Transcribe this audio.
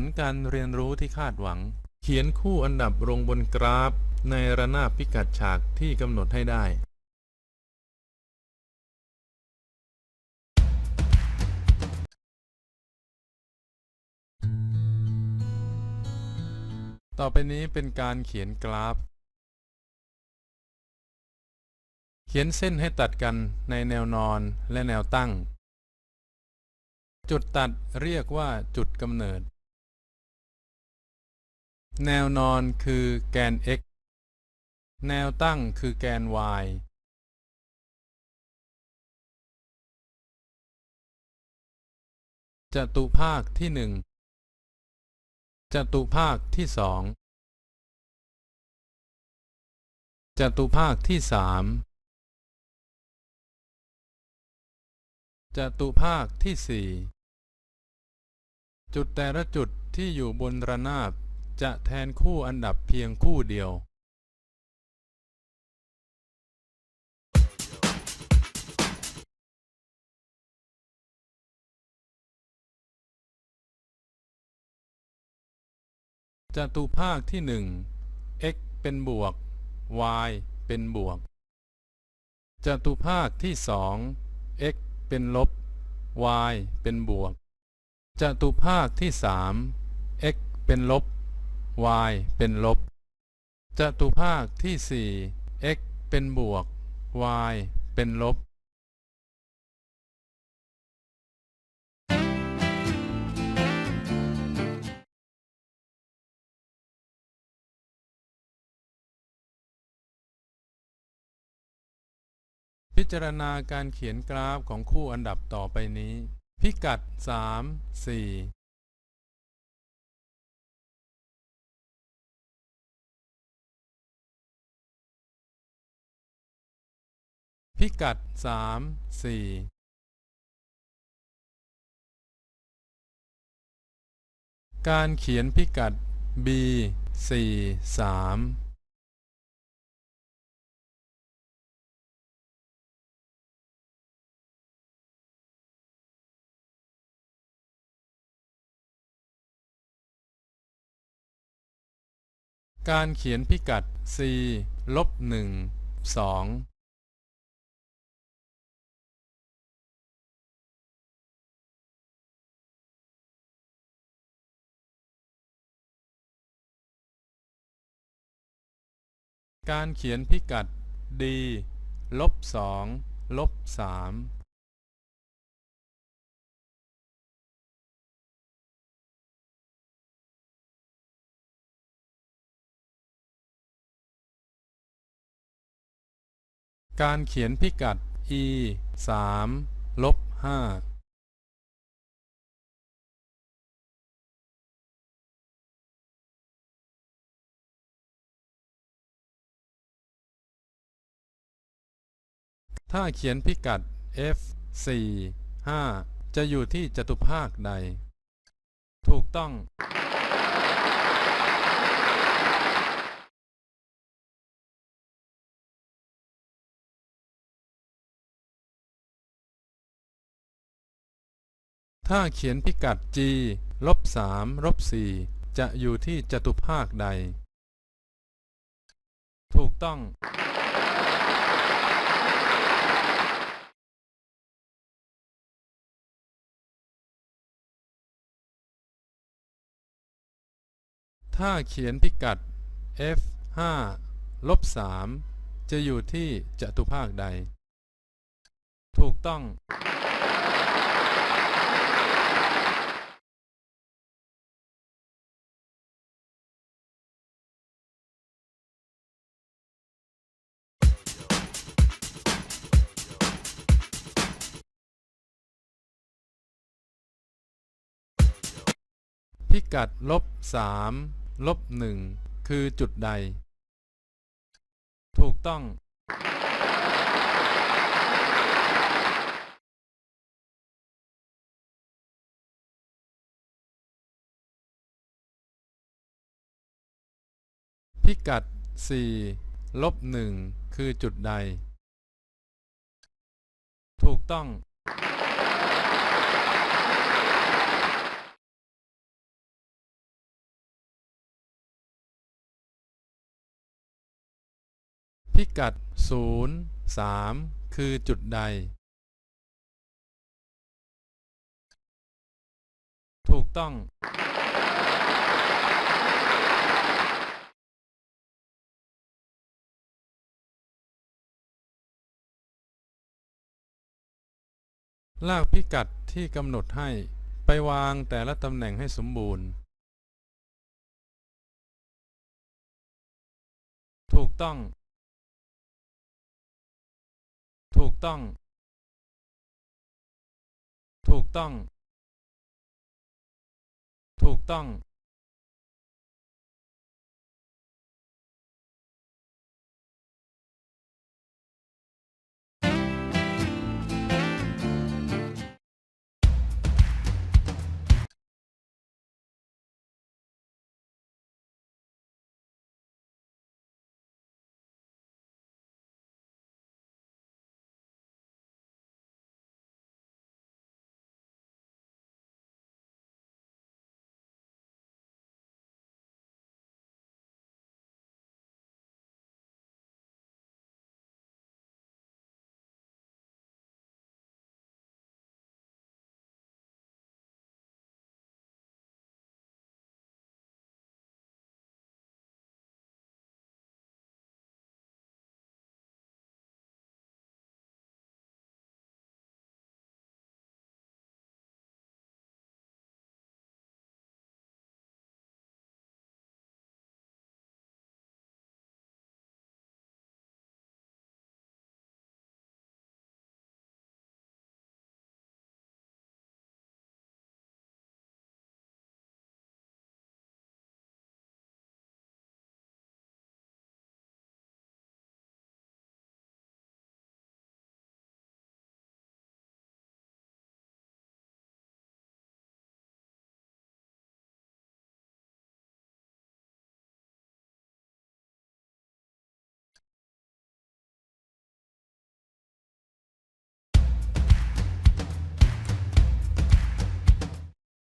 ลการเรียนรู้ที่คาดหวัง เขียนคู่อันดับลงบนกราฟ ในระนาบพิกัดฉากที่กำหนดให้ได้ต่อไปนี้เป็นการเขียนกราฟ เขียนเส้นให้ตัดกันในแนวนอนและแนวตั้ง จุดตัดเรียกว่าจุดกำเนิด แนวนอนคือแกน x แนวตั้งคือแกน y จตุภาคที่หนึ่งจตุภาคที่สองจตุภาคที่สามจตุภาคที่สี่จุดแต่ละจุดที่อยู่บนระนาบ จะแทนคู่อันดับเพียงคู่เดียวจตุภาคที่หนึ่ง x เป็นบวก y เป็นบวก จตุภาคที่สอง x เป็นลบ y เป็นบวก จตุภาคที่สาม x เป็นลบ y เป็นลบจตุภาคที่สี่ x เป็นบวก y เป็นลบพิจารณาการเขียนกราฟของคู่อันดับต่อไปนี้ พิกัด 3 4 พิกัด3 4การเขียนพิกัด b 4 3การเขียนพิกัด c ลบ1 2 การเขียนพิกัด d ลบ2ลบ3การเขียนพิกัด e 3ลบ5 ถ้าเขียนพิกัด f 4 5 จะอยู่ที่จตุภาคใด ถูกต้อง ถ้าเขียนพิกัด g ลบ3ลบ4จะอยู่ที่จตุภาคใด ถูกต้อง ถ้าเขียนพิกัด f 5ลบ3จะอยู่ที่จตุภาคใด ถูกต้อง พิกัดลบ3 ลบ1คือจุดใด ถูกต้อง พิกัด 4 ลบ1คือจุดใด ถูกต้อง พิกัด 0 3 คือจุดใด ถูกต้อง ลากพิกัดที่กำหนดให้ไปวางแต่ละตำแหน่งให้สมบูรณ์ ถูกต้อง ต้อง ถูกต้อง ถูกต้อง